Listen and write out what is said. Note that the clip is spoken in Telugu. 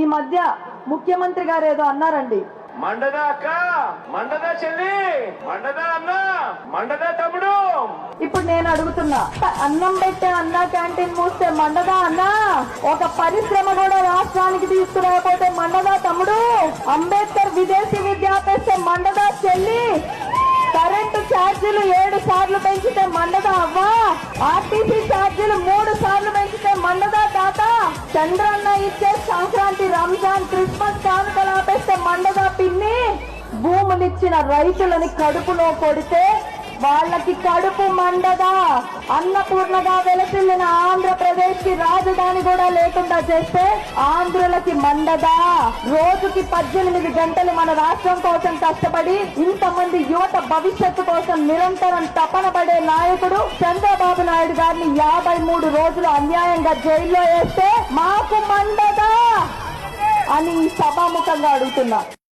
ఈ మధ్య ముఖ్యమంత్రి గారు ఏదో అన్నారండి. మండదా అక్క మండదా చెల్లి మండదా అన్న మండదా తమ్ముడు. ఇప్పుడు నేను అడుగుతున్నా అన్నం పెట్టే అన్న క్యాంటీన్ మూస్తే మండదా అన్నా? ఒక పరిశ్రమ కూడా రాష్ట్రానికి తీసుకురాకపోతే మండదా తమ్ముడు? అంబేద్కర్ విదేశీ విద్య ఆపేస్తే మండదా చెల్లి? కరెంటు ఛార్జీలు ఏడు సార్లు పెంచితే మండదా అవ్వా? ఆర్టీసీ ఛార్జీలు మూడు సార్లు పెంచితే మండదా తాత? చంద్రన్న ఇచ్చే సంక్రాంతి పండగ పిన్ని భూములిచ్చిన రైతులని కడుపులో కొడితే వాళ్ళకి కడుపు మండగా అన్నపూర్ణగా వెలసిల్లిన ఆంధ్రప్రదేశ్కి రాజధాని కూడా లేకుండా చేస్తే ఆంధ్రులకి మండదా రోజుకి పద్దెనిమిది గంటలు మన రాష్ట్రం కోసం కష్టపడి ఇంతమంది యువత భవిష్యత్తు కోసం నిరంతరం తపన పడే నాయకుడు చంద్రబాబు నాయుడు గారిని యాభై మూడు రోజులు అన్యాయంగా జైల్లో వేస్తే మాకు మండదా అని సభాముఖంగా అడుగుతున్నా.